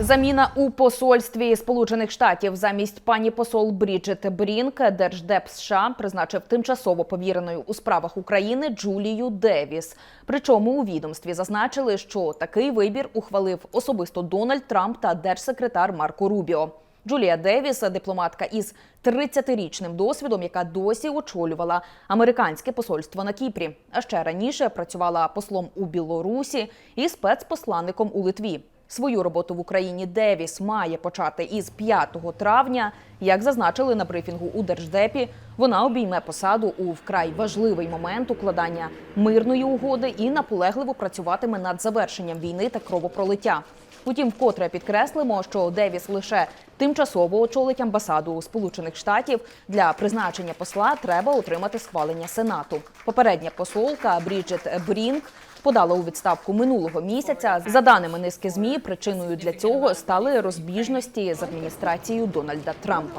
Заміна у посольстві Сполучених Штатів замість пані посол Бріджит Брінк держдеп США призначив тимчасово повіреною у справах України Джулію Девіс. Причому у відомстві зазначили, що такий вибір ухвалив особисто Дональд Трамп та держсекретар Марко Рубіо. Джулія Девіс, дипломатка із 30-річним досвідом, яка досі очолювала американське посольство на Кіпрі. А ще раніше працювала послом у Білорусі і спецпосланником у Литві. Свою роботу в Україні Девіс має почати із 5 травня. Як зазначили на брифінгу у держдепі, вона обійме посаду у вкрай важливий момент укладання мирної угоди і наполегливо працюватиме над завершенням війни та кровопролиття. Утім, вкотре підкреслимо, що Девіс лише тимчасово очолить амбасаду Сполучених Штатів. Для призначення посла треба отримати схвалення Сенату. Попередня посолка Бріджит Брінк подала у відставку минулого місяця. За даними низки змі, причиною для цього стали розбіжності з адміністрацією Дональда Трампа.